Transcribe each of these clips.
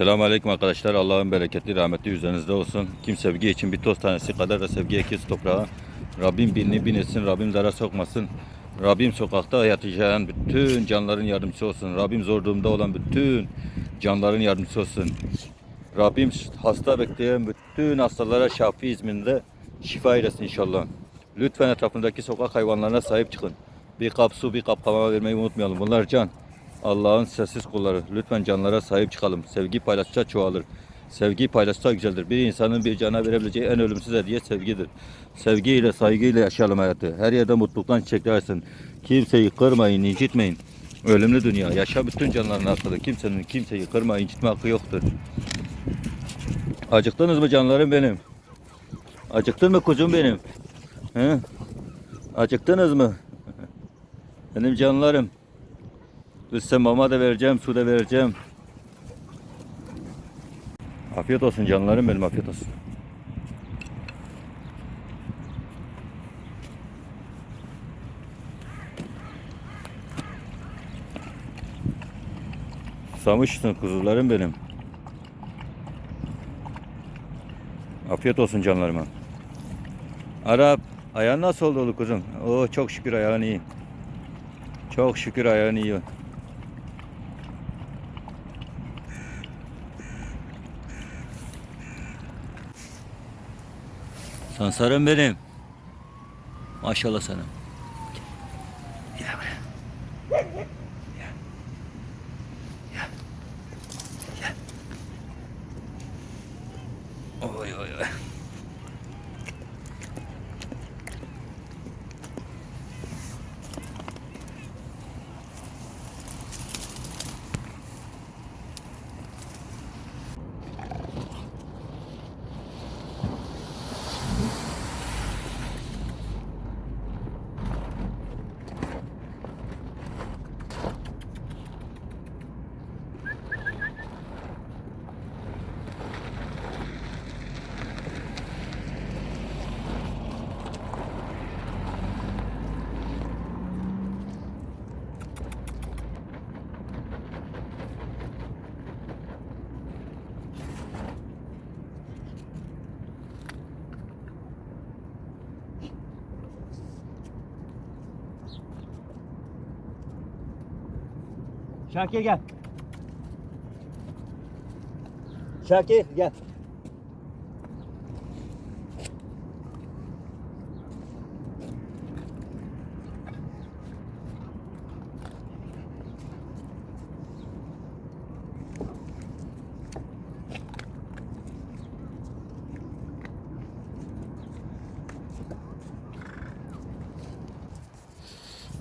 Selamun Aleyküm arkadaşlar. Allah'ın bereketli, rahmetli üzerinizde olsun. Kim sevgi için bir toz tanesi kadar da sevgi ekilsin toprağa. Rabbim birini bin etsin, Rabbim zara sokmasın. Rabbim sokakta yaşayan bütün canların yardımcısı olsun. Rabbim zor durumda olan bütün canların yardımcısı olsun. Rabbim hasta bekleyen bütün hastalara şafi izminde şifa eylesin inşallah. Lütfen etrafındaki sokak hayvanlarına sahip çıkın. Bir kap su, bir kap mama vermeyi unutmayalım. Bunlar can. Allah'ın sessiz kulları. Lütfen canlara sahip çıkalım. Sevgi paylaştıkça çoğalır. Sevgi paylaştıkça güzeldir. Bir insanın bir cana verebileceği en ölümsüz hediye sevgidir. Sevgiyle, saygıyla yaşayalım hayatı. Her yerde mutluluktan çiçekler açsın. Kimseyi kırmayın, incitmeyin. Ölümlü dünya. Yaşa bütün canların hakkıdır. Kimsenin kimseyi kırma, incitme hakkı yoktur. Acıktınız mı canlarım benim? Acıktın mı kuzum benim? He? Acıktınız mı? Benim canlarım. Size mama da vereceğim, su da vereceğim. Afiyet olsun canlarım benim, afiyet olsun. Susamışsın kuzularım benim. Afiyet olsun canlarıma. Arap, ayağın nasıl oldu oğlum kuzum? Oo çok şükür ayağın iyi. Çok şükür ayağın iyi. Sansarım benim. Maşallah sana. Gel. Gel. Gel. Oy oy oy. Şakir gel. Şakir gel.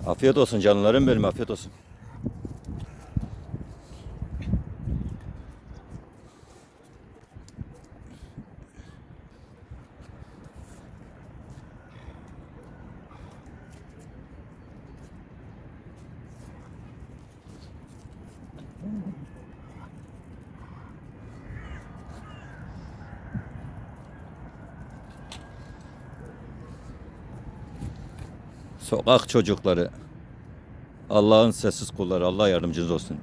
Afiyet olsun canlarım benim, afiyet olsun. Sokak çocukları. Allah'ın sessiz kulları. Allah yardımcınız olsun.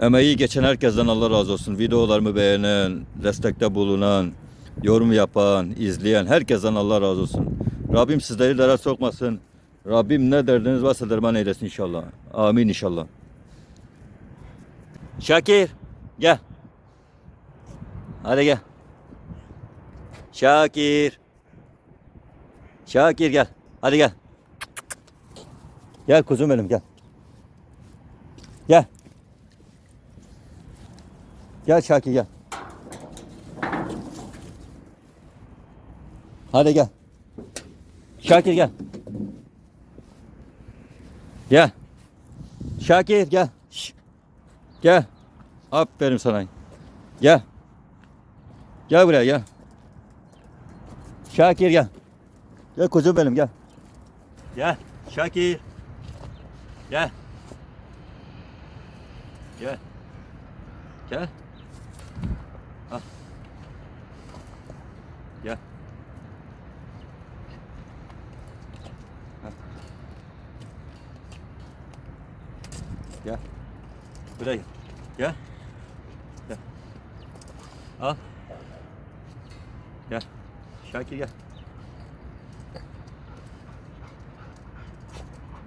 Emeği geçen herkesten Allah razı olsun. Videolarımı beğenen, destekte bulunan, yorum yapan, izleyen herkesten Allah razı olsun. Rabbim sizleri dara sokmasın. Rabbim ne derdiniz varsa derman eylesin inşallah. Amin inşallah. Şakir gel. Hadi gel. Şakir. Şakir gel. Hadi gel. Gel kuzum benim gel. Gel. Gel Şakir gel. Hadi gel. Şakir gel. Gel. Şakir gel. Şş. Gel. Aferin sana. Gel. Gel buraya gel. Şakir gel. Gel kuzum benim gel. Gel Şakir. Gel. Gel. Gel. Al. Gel. Al. Gel. Buraya gel. Gel. Al. Gel. Şakir gel.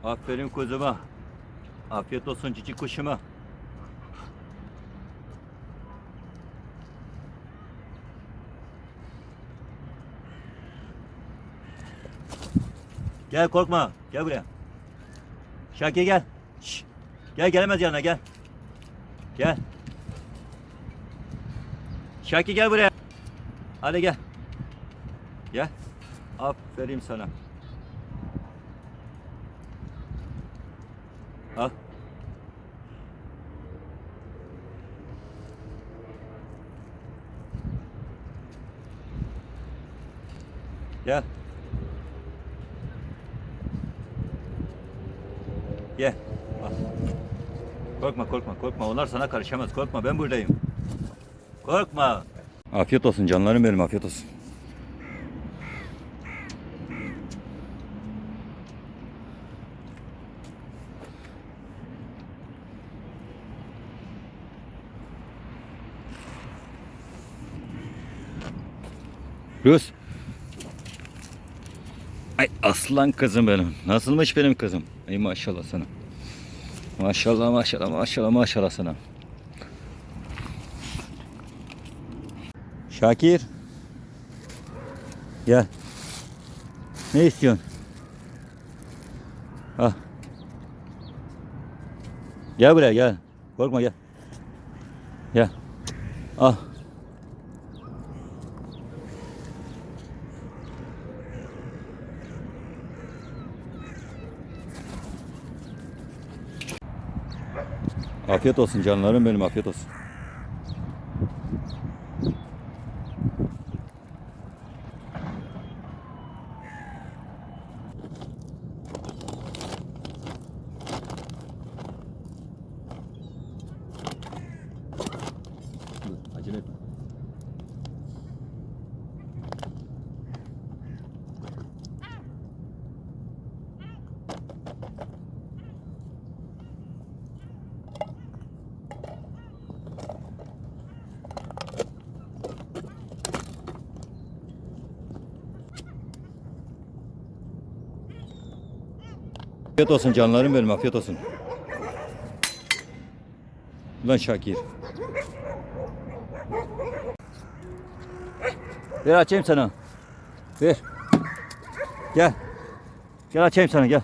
Aferin kuzuma. Afiyet olsun cici kuşuma. Gel korkma. Gel buraya. Şakir gel. Şş. Gel gelemez yanına gel. Gel. Şakir gel buraya. Hadi gel. Gel. Aferin sana. Al. Gel. Gel. Korkma korkma korkma. Onlar sana karışamaz. Korkma ben buradayım. Korkma. Afiyet olsun canlarım benim afiyet olsun. Rus. Ay aslan kızım benim. Nasılmış benim kızım? Ay maşallah sana. Maşallah maşallah maşallah maşallah sana. Şakir. Gel. Ne istiyorsun? Al. Gel buraya gel. Korkma gel. Gel. Al. Afiyet olsun canlarım benim afiyet olsun. Afiyet olsun canlarım benim afiyet olsun. Ulan Şakir. Ver açayım sana. Ver. Gel. Gel açayım sana gel.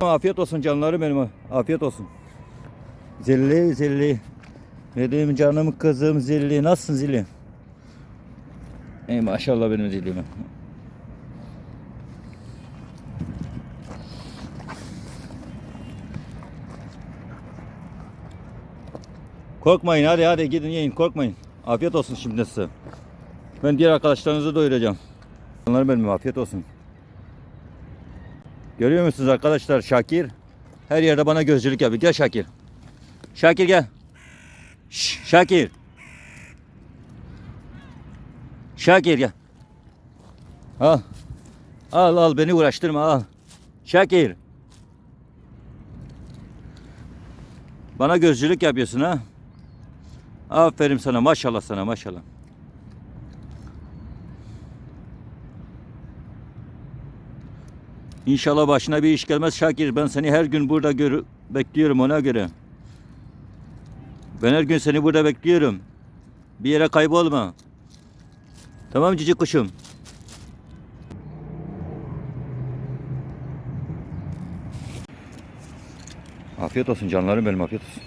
Afiyet olsun canlarım benim. Afiyet olsun. Zilli zilli. Benim canım kızım zilli. Nasılsın zilli? Ey maşallah benim zillime. Korkmayın hadi hadi gidin yiyin korkmayın. Afiyet olsun şimdi size. Ben diğer arkadaşlarınızı doyuracağım. Onların benim afiyet olsun. Görüyor musunuz arkadaşlar Şakir her yerde bana gözcülük yapıyor. Gel Şakir. Şakir gel. Şakir. Şakir gel. Al. Al al beni uğraştırma al. Şakir. Bana gözcülük yapıyorsun ha. Aferin sana maşallah sana maşallah. İnşallah başına bir iş gelmez Şakir. Ben seni her gün burada gör bekliyorum ona göre. Ben her gün seni burada bekliyorum. Bir yere kaybolma. Tamam cici kuşum. Afiyet olsun canlarım benim afiyet olsun.